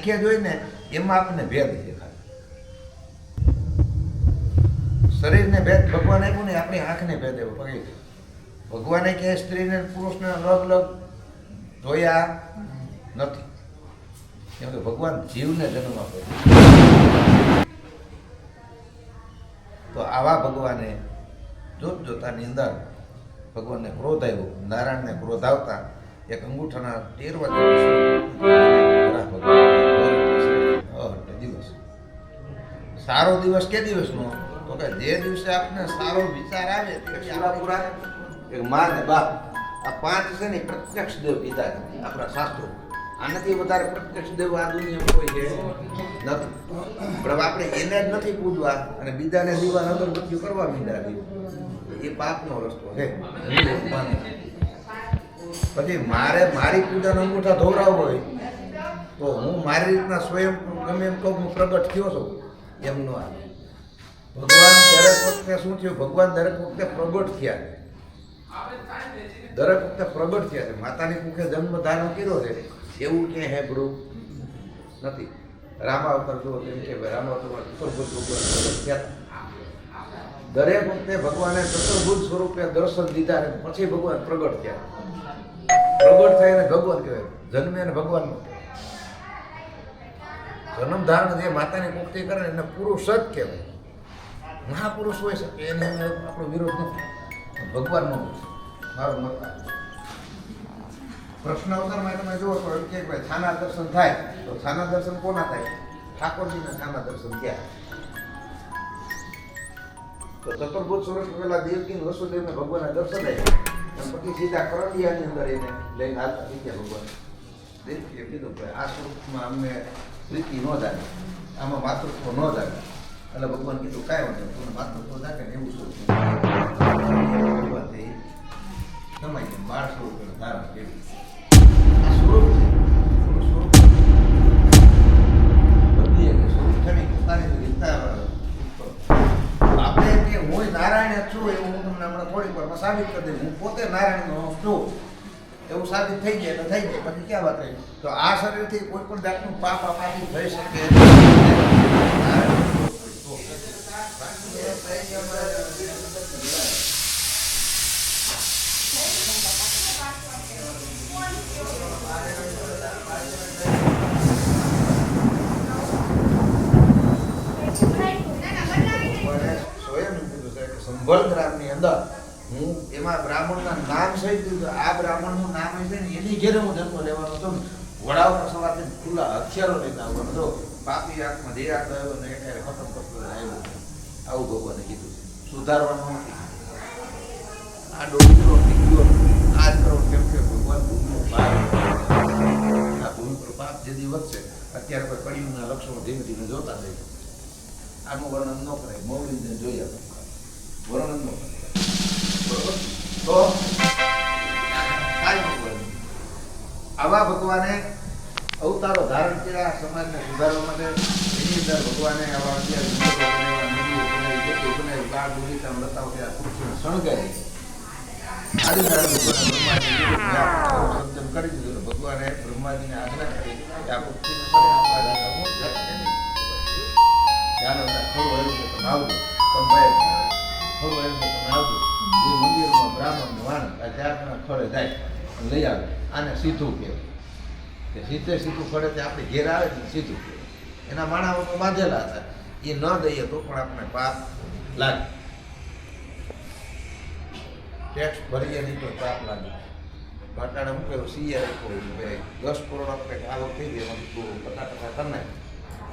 આંખે જોઈને એમાં આપણને ભેદ દેખાય. શરીરને ભેદ ભગવાન આપ્યું ને, આપણી આંખને ભેદ એવો પકડી ભગવાને કે સ્ત્રીને પુરુષને અલગ અલગ જોયા નથી. કેમ કે ભગવાન જીવને જન્મ આપે તો આવા ભગવાને જોત જોતાની અંદર ભગવાનને ક્રોધ આવ્યો નારાયણને ક્રોધ આવતા એક અંગૂઠાના તેરવા સારો દિવસ કે દિવસનો? તો કે જે દિવસે આપને સારો વિચાર આવે પૂરા એક મા ને બાપ. આ પાંચ છે ને પ્રત્યક્ષ દેવ કીધા છે. આપણા શાસ્ત્રો. આનાથી વધારે પ્રત્યક્ષ દેવ આ દુનિયામાં કોઈ છે નથી. પણ આપણે એને જ નથી પૂજવા અને બીજાને દીવા અગરબત્તીઓ કરવા માંડ્યા એ પાપનો રસ્તો છે. પછી મારે મારી પૂજાનો અંગૂઠા ધોવરાવવો હોય તો હું મારી રીતના સ્વયં ગમે એમ કહું હું પ્રગટ થયો છું. એમ ન આવે ભગવાન દરેક વખતે શું થયું? ભગવાન દરેક વખતે પ્રગટ થયા દરેક વખતે પ્રગટ થયા છે. માતાની મુખે જન્મ ધારણ કર્યો છે. એવું હે હેબડું નથી. રામાવતાર જુઓ તેમ કે રામાવતારમાં ચતુર્ભુજ ભગવાન પ્રગટ થયા દરેક વખતે ભગવાને ચતુર્ભુજ સ્વરૂપે દર્શન દીધા પછી ભગવાન પ્રગટ થયા. પ્રગટ થાય એને ભગવાન કહેવાય. જન્મે ભગવાન જન્મ ધારણ જે માતાની મુક્તિ કરે એને પુરુષ જ કહેવાય. મહાપુરુષ હોય શકે એને આપણો વિરોધ નથી. ભગવાનનો મારો મત. પ્રશ્ન અવતારમાં તમે જુઓ તો કે ભાઈ છાના દર્શન થાય, તો છાના દર્શન કોના થાય? ઠાકોરજીના છાના દર્શન થયા તો ચતુર્ભુજ સુરત પેલા દેવકી વસુદેવને ભગવાનના દર્શન થાય પછી સીધા કરંડિયાની અંદર એને લઈને હાલતા ભગવાન. દેવકીએ કીધું ભાઈ આ સ્વરૂપમાં અમને પ્રીતિ ન જાગે. આમાં માતૃત્વ ન જાગે. એટલે ભગવાન કીધું, કાંઈ વાંધો તમને માતૃત્વ જાગે ને એવું શું સમાઈ બાળ સ્વરૂપ એને ધારણ કેવી આ સ્વરૂપ છે. સ્વરૂપ? બદલીએ કે સ્વરૂપ છે આપણે કે હું નારાયણ છું એવું હું તમને હમણાં થોડીક વારમાં સાબિત કરી દઉં હું પોતે નારાયણનો છું. એવું સાબિત થઈ જાય તો થઈ જાય. પછી ક્યાં વાત રહી? તો આ શરીરથી કોઈ પણ જાતનું પાપ આપણાથી થઈ શકે. નારાયણ તો. બાકી એ થઈ ગયા અમારે મને સ્વયં કીધું છે કે સંભળ ગ્રામની અંદર હું એમાં સહિત કીધું આ બ્રાહ્મણનું નામ છે ને, એની ઘેરે હું જન્મ લેવાનો હતો વડાઓ વડા સવારથી ખુલ્લા અક્ષરો લઈને આવવાનો હતો. પાપી આંખમાં ધીરા આંખ ને એટલે ખતમ કરતો આવ્યો. આવું ભગવાને કીધું સુધારવાનું નથી. આ ડોક્ટરો નીકળ્યો આ કરો કેમ કે ભગવાન પાપ આ ભૂમિ પર પાપ જે દી વધશે, અત્યારે કોઈ કળિયુગના લક્ષણો ધીમે ધીમે જોતા જાય. આનું વર્ણન ન કરાય. મૌલિકને જોઈએ વર્ણન ન કરાય. બરોબર? તો ભગવાને અવતારો ધારણ કર્યા, સમાજને સુધારવા માટે એની અંદર ભગવાને આવા અત્યારે બનાવી અને લઈ આવે. આને સીધું કહેવાય કે સીધે સીધું ખડે તે આપણે ઘેર આવે ને સીધું એના માણાઓ બાંધેલા હતા. એ ન દઈએ તો પણ આપણે પાપ લાગે. ટેક્સ ભરીએ નહીં તો પાપ લાગે. ઘટાડે હું કહ્યું સીએ રાખ્યો કે દસ કરોડ આપણે આવક થઈ ગઈ એમાં તું પચાસ ટકા તમને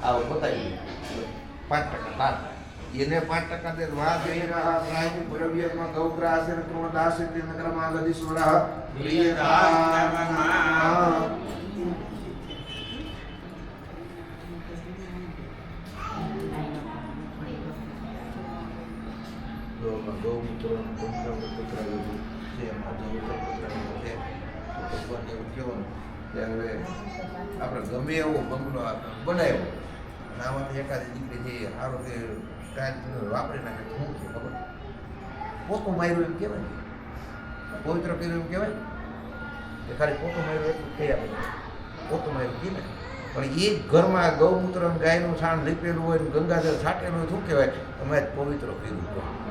આવક બતાવી દે. પાંચ ટકા લાભ એને પાંચ ટકા તે વા જઈ રહ્યા પ્રાય પરવ્યમાં ગૌગ્રાસ ને કૃણ દાસ તે નગરમાં ગદીશ્વરા મિત્રોનું ગૌમૂત્ર ગૌમૂત્ર આવ્યું છે. એમાં ગૌમૂત્ર પકડાયું છે ભગવાનને એવું કહેવાનું. કે હવે આપણે ગમે એવો બંગલો બનાવ્યો, અને આમાંથી એકાદી દીકરી છે સારો કે કાંઈ વાપરી નાખે શું છે ખબર? પોતું માર્યું એમ કહેવાય? પવિત્ર કર્યું એમ કહેવાય કે ખાલી પોતું માર્યું એટલું થઈ આપણે પોતું માર્યું કહે ને પણ એ ઘરમાં ગૌમૂત્ર ગાયનું છાણ લીપેલું હોય ગંગાજળ છાંટેલું હોય શું કહેવાય? તમે જ પવિત્ર કર્યું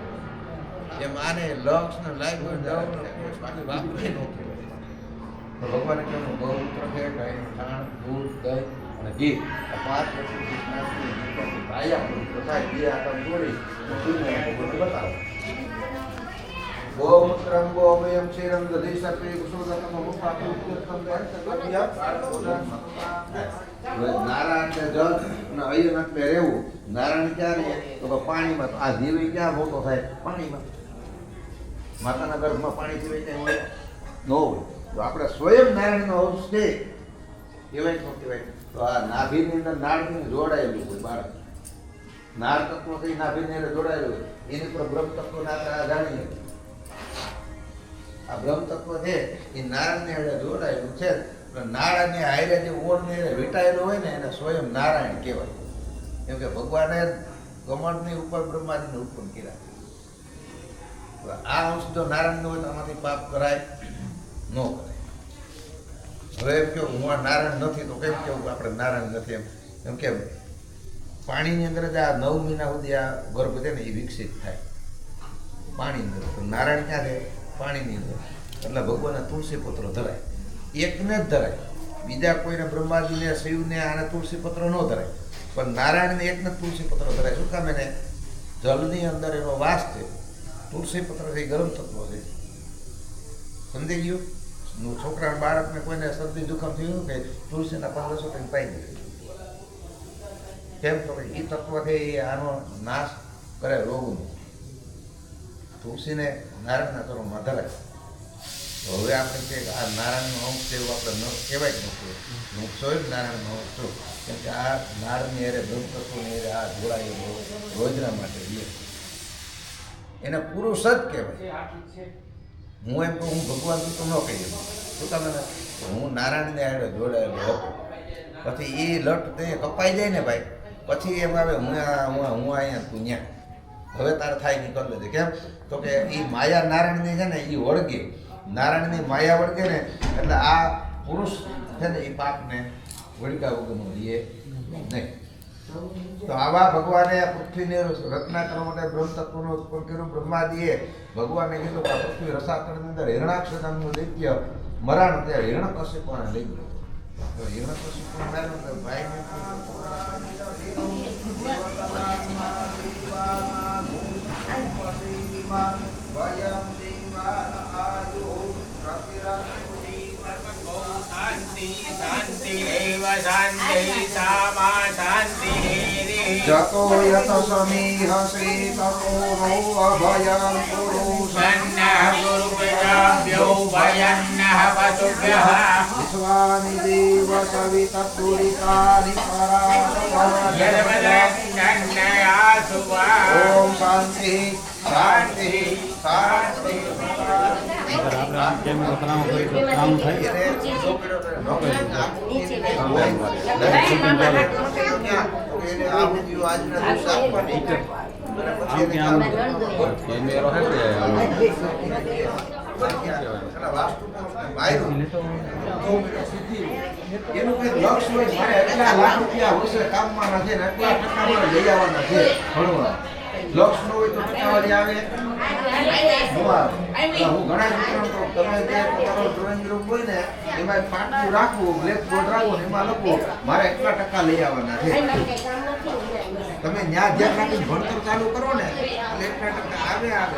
એમ આને લક્ષ ને લાઈફ હોય જળ ને કોષ બાકી વાપરે ન કહેવાય તો ભગવાને કહ્યું ગૌમૂત્ર છે ગાયનું છાણ દૂધ દહીં અને ઘી આ પાંચ વસ્તુથી નાખી દીકરાથી ભાયા પવિત્ર થાય બે આટમ જોડી અને સૂર્યને ભગવાનને બતાવો ગોમૂત્રમ ગોમયમ ક્ષીરમ દધી સર્પે કુસુમદકમ મુખાતુ ઉત્તમ હવે નારાયણ ને જલ અને અયન એટલે રહેવું નારાયણ ક્યાં રહે તો કે પાણીમાં તો આ જીવી ક્યાં મોટો થાય પાણીમાં માતાના ગર્ભમાં પાણી જીવે ત્યાં હોય, ન હોય. તો આપણે સ્વયં નારાયણનો અંશ છે. કહેવાય શું કહેવાય? તો આ નાભીની અંદર નાળની જોડાયેલું હોય બાળક. નાળ તત્વ કઈ નાભીની અંદર જોડાયેલું હોય? એની પર બ્રહ્મ તત્વ ના જાણીએ. આ બ્રહ્મ તત્વ છે, એ નારાયણને અંદર જોડાયેલું છે. નારાયણની નારાયણને જે ઓળને હારે વીંટાયેલું હોય ને, એને સ્વયં નારાયણ કહેવાય. કેમ કે ભગવાને કમળની ઉપર, બ્રહ્માજીને ઉત્પન્ન કર્યા. આ અંશ જો નારાયણનો હોય તો આમાંથી પાપ કરાય, ન કરાય. હવે એમ કેવું હું આ નારાયણ નથી, તો કેમ કેવું આપણે નારાયણ નથી એમ? એમ કેમ? પાણીની અંદર જ આ નવ મહિના સુધી આ ગર્ભ છે ને એ વિકસિત થાય. પાણીની અંદર. તો નારાયણ ક્યાં રહે? પાણીની અંદર. એટલે ભગવાનના તુલસી પત્ર ધરાય. એકને જ ધરાય. બીજા કોઈને બ્રહ્માજીને, શિવને આને તુલસી પત્ર ન ધરાય. પણ નારાયણને એકને તુલસી પત્ર ધરાય. શું કામ એને? જલની અંદર એનો વાસ છે. તુલસી પત્ર એ ગરમ તત્વ છે. સમજી ગયું? છોકરા બાળકને કોઈને શરદી જુખામ થયું કે તુલસીના પંદરસો કંઈક પાઈ દે. કેમ તો એ તત્વ છે એ આનો નાશ કરે રોગનો. તુલસીને નારાયણના ચરણમાં ધરાય હવે આપણે કે આ નારાયણનો અંશ છે એવું આપણે ન કહેવાય જ નથી. હું સ્વયં નારાયણનો અંશ છું. કેમ કે આ નારાયણની અરે બ્રહ્મતત્વની અરે આ જોડાયેલો રોજના માટે. એ એને પુરુષ જ કહેવાય. હું એમ કહું હું ભગવાન છું તો ન કહી દઉં શું તમે હું નારાયણને હારે જોડાયેલો હતો. પછી એ લટ તે કપાઈ જાય ને ભાઈ. પછી એમ આવે હું હું હું અહીંયા તું ત્યાં હવે તારે થાય નહીં કરી લેજે. કેમ? તો કે એ માયા નારાયણની છે ને એ વળગે. નારાયણની માયા વળગે ને એટલે આ પુરુષ છે ને એ પાપને વળગા વગરનું રહીએ નહીં. તો આવા ભગવાને પૃથ્વીને રચના કરવા માટે બ્રહ્મ તત્વનો ઉત્પન્ન કર્યું બ્રહ્માદીએ ભગવાનને કીધું કે આ પૃથ્વી રસાતળની અંદર હિરણાક્ષ નામનું દૈત્ય મરાણ ત્યાં હિરણકશ્યપને લઈ ગયો તો હિરણકશ્યપને ભાઈ ભાઈને શાંતિ શાંતિ श्री શાંતિ સામા શાંતિ જતો યત સમીહ શ્રી તપોરો અભયં કુરુ સન્નઃ ગુરુપિતાભ્યો ભયન્નઃ પશુભ્યઃ આપણે કામ થાય છોકરો કરે, નોકરી નીચે એને આ બુદ્ધિઓ આજના દિવસે આપવાની. અને પછી એને આમ કે કામ આમ કેમેરો હે તે એના વાસ્તુપુરુષને માર્યું. એનું કંઈક લક્ષ હોય એટલા લાખ રૂપિયા હશે કામમાં નથી ને એટલા ટકા મારે લઈ આવવાના છે ભણવા. લક્ષ નો હોય તો ટકાવારી આવે. હું ઘણા મિત્રો તમે જે પોતાનો ડ્રોઈંગ ગ્રુપ હોય ને એમાં બ્લેક બોર્ડ રાખવું એમાં લખવું મારે એટલા ટકા લઈ આવવાના તમે ત્યાં ધ્યાન રાખી ભણતર ચાલુ કરો ને એટલે એટલા ટકા આવે આવે.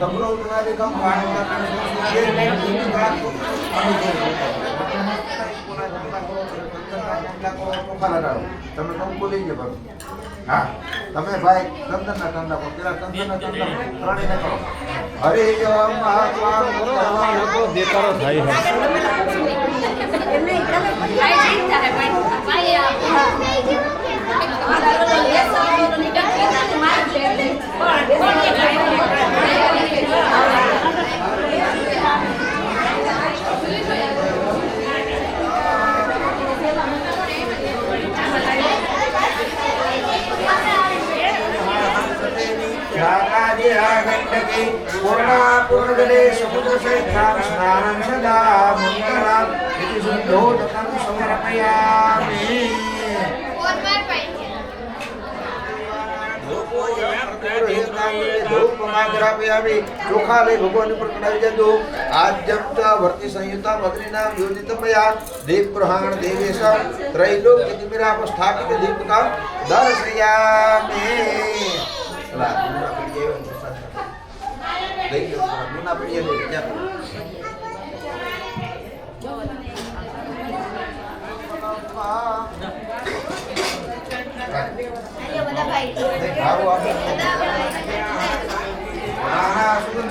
તબરો ઉઠાવે કમ પાણ ઉઠાવે કે હિન્દુ ગાત કો તમે કમ બોલી જ ભરો હા. તમે ભાઈ ચંદનના ચંદા કરો પેલા ચંદનના ચંદા ત્રણેય કરો હરે મહાત્મા દેકારો થાય છે એમને ભગવાન ઉપર ચડાવી દેજો આદ્યંત વર્તી સંયુતા બદ્રીનામ યોજિતમયા દીપ ગ્રહણ દેવેશ ત્રૈલોક દિમિરાપ સ્થાપિત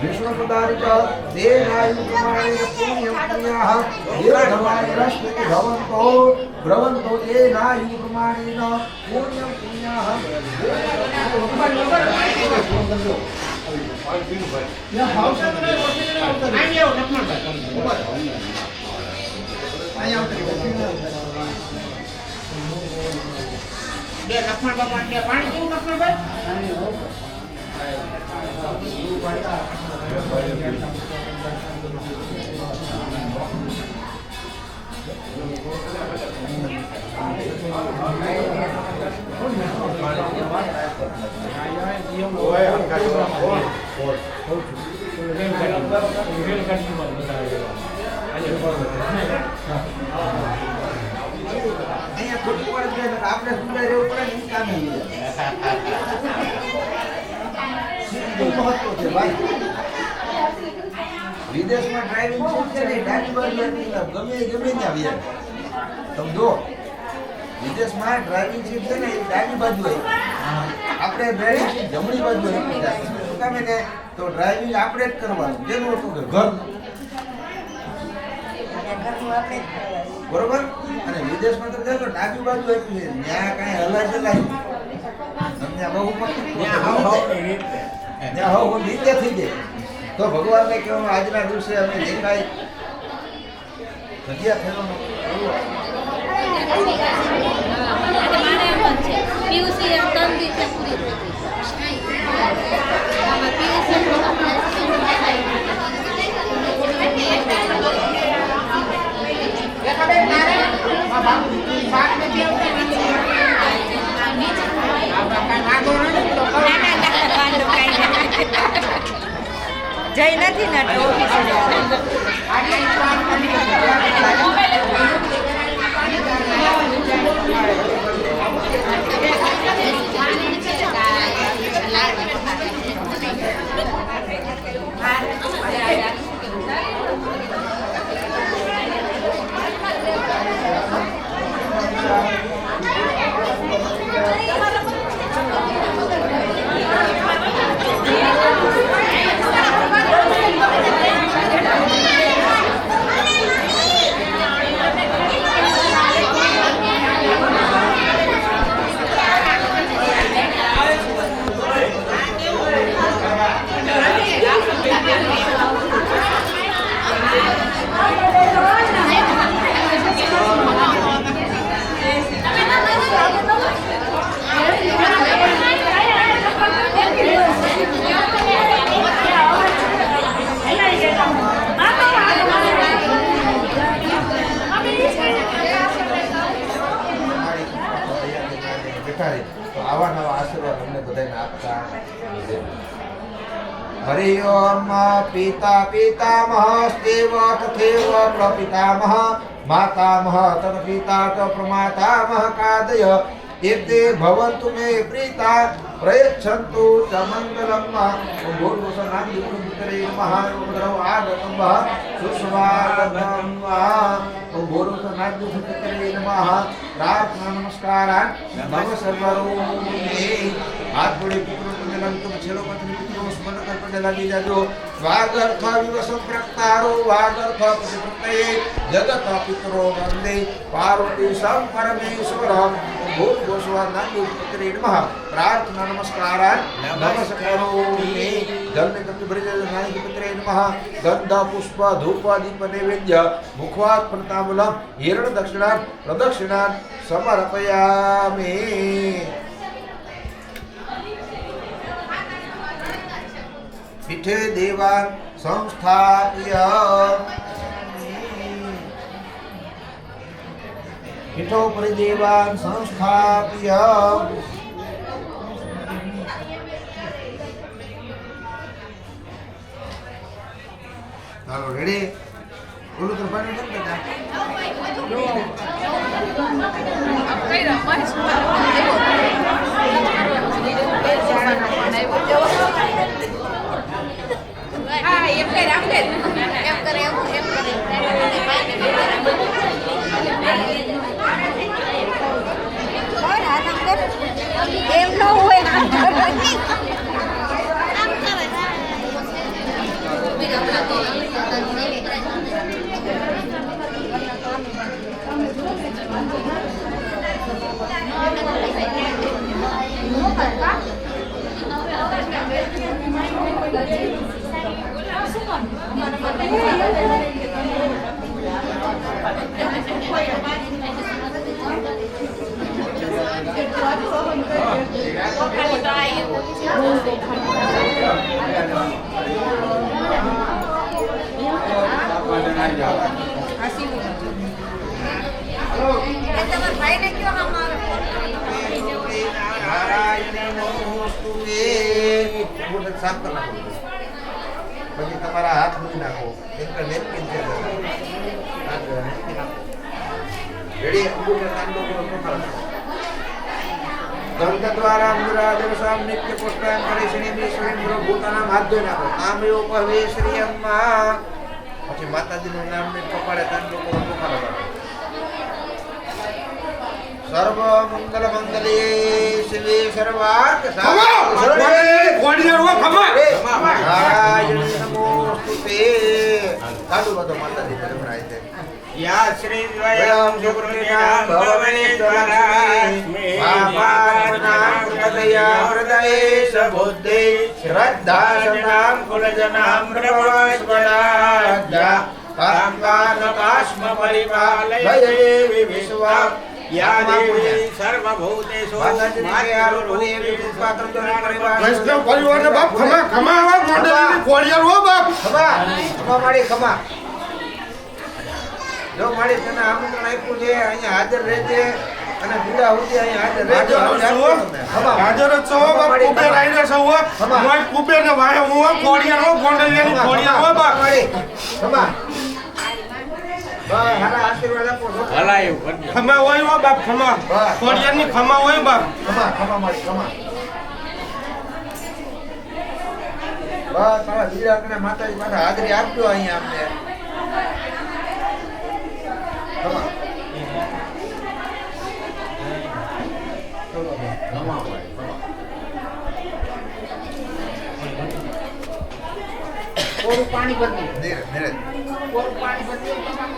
વિષ્ણુપદારિક તેનાયુક્રમાણેન પુણ્યમ પુણ્યાહ દીર્ઘમાયુરસ્મે ભવન્તો ભ્રવન્તો તેનાયુક્રમાણેન પુણ્યમ પુણ્યાહ બે લક્ષ્મણ ભગવાન પાણી કેવું લક્ષ્મણભાઈ? અહીંયા ખોટું પડે છે એટલે આપણે સુંદર રહેવું પડે ને ઈ કામે લઈએ. સીધું મહત્વ છે ભાઈ. વિદેશમાં ડ્રાઇવિંગ શું છે ને ડાબી બાજુ ગમે ગમે ત્યાં વ્યાય. તમે જો વિદેશમાં ડ્રાઇવિંગ સીટ છે ને એ ડાબી બાજુ હોય. આપણે ડ્રાઇવિંગ સીટ જમણી બાજુ હોય. શું કામે ને તો ડ્રાઇવિંગ આપણે જ કરવાનું. જેનું હતું કે ઘર. બરોબર? અને વિદેશમાં તો જશો ડાબી બાજુ આપ્યું છે. ત્યાં કાંઈ હલાય ચલાય તમને બહુ પકડી ત્યાં હાવ હાવ ત્યાં હાવ હાવ નીચે થઈ જાય. તો ભગવાનને કહેવામાં આજના દિવસે અમે જે કાંઈ ગઈ આમાં પીયુસી રેખાબેન તારે માં બાપુ શાક નથી આવતા આપણે કાંઈ વાંધો નથી તો કરો. જઈ નથી ને થાય તો આવા નવા આશીર્વાદ અમને બધાને આપતા હરિ ઓમ પિતા પિતામહ સેવક સેવક પિતામહ, માતામહ તન પિતા પ્રમાતામહ કાદય પ્રયચ્છન્તુ ચ મંગલમ ભૂર્ભુસનામ વિષ્ણુપુત્રે નમઃ રૂદ્રૌ આગતમ સુસ્વાગતમ ભૂર્ભુસનામ વિષ્ણુપુત્રે નમઃ પ્રાર્થના નમસ્કારાન નમ સર્વરૂપે હાથ જોડે પિતૃ પુણ્યલમ તુમ છેલ્લો પત્ની પિતૃ સ્મરણ કરપડે લાગી જાજો વાગર્થ વિવસ પ્રક્તારો વાગર્થ પ્રતિપત્તયે જગત પિતરો વંદે પાર્વતી સમ પરમેશ્વર ભૂત ગોસ્વા નાંદી પુત્રી નમઃ પ્રાર્થના નમસ્કારાન નમસ્કારોમિ ભરી જજો નાંદી પુત્રે નમઃ ગંધ પુષ્પ ધૂપ દીપ નૈવેદ્ય મુખવાત પ્રતામૂલમ હિરણ દક્ષિણાન પ્રદક્ષિણાન સમર્પયામિ પીઠે દેવાન સંસ્થાપ્ય. પીઠોપરી દેવાન સંસ્થાપ્ય. ચાલો રેડી ઓલું તો એમ કઈ રામ કઈ એમ કરે એમ એમ કરે કર? એમ ન હોય આમ કરવાની. એ તમારા ભાઈને કયો આમ આવે નારાયણ નમોસ્તુતે. મોઢે સાફ કરી નાખો પછી તમારા હાથ ધોઈ નાખો. એક નેપકિન છે રેડી? અંગૂઠા કાંડો કરો પકડો. ગંધ દ્વારા અંગુરાદેવ સામ નિત્ય પુષ્પાયમ કરે શ્રી વિશ્વરી ગુરુ ભૂતાનામ હાથ ધોઈ નાખો. નામ એવો કહે શ્રી અમ્મા પછી માતાજીનું નામ ને પકડે કાંડો કરો પકડો સર્વ મંગલ મંગલે શિવે સર્વાર્થ નમોસ્તુતે સાધુ બધો માતાજી તરફ છે યા શ્રી દ્વયં સુકૃતિનાં ભવનેશ્વરાસ્મે પાપાનામ હૃદયા હૃદયેશ બુદ્ધિ શ્રદ્ધાસનામ કુલજનાં પ્રવસ્વરાજ્યા કાંકાનકાશ્મ પરિપાલય દેવી વિશ્વા વૈષ્ણવ પરિવારને બાપ? ખમા ખમા આવા મોઢેલી કોળિયાર હો બાપ. ખમા ખમા માડી ખમા. જો માડી તને આમંત્રણ આપ્યું છે અહીંયા હાજર રહેજે અને બીજા સુધી અહીંયા હાજર રહેજો. ખમા છો બાપ ખમા. કુબેર ને ખમા હોય બાપ ખમા. ખમા હોય બાપ. ખમા ખમા માડી ખમા. બસ તારા બીજા કને માતાજી પાસે હાજરી આપજો અહીંયા અમને. ખમા. પાણી ભરી ધીરે ધીરે. પાણી ભરી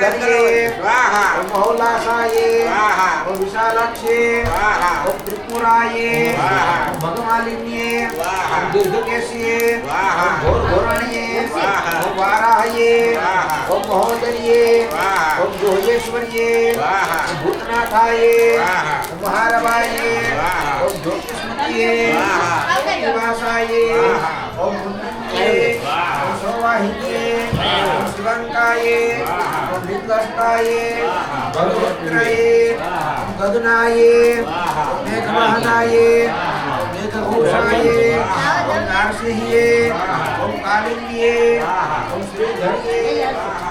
गंगे ओम बहुलासाये ओम विशालाक्षे ओम त्रिपुराये वाह भगमालिन्ये ओम दुर्दुकेशिये ओम घोरघोरणये ओम वाराहये ओम महोदरिये ओम जोहेश्वर्ये ओम भूतनाथाये ओम महारवाये ओम ज्योतिष्मतिये ओम निवासाये ओम मुन्नये ओम सोवाहिनी વાહ. ઓમ મહારવાયે વાહ. ઓમ જ્યોતિષ્મતીયે વાહ. ઓમ નિવાસાયે વાહ. ઓમ મુન્નીયે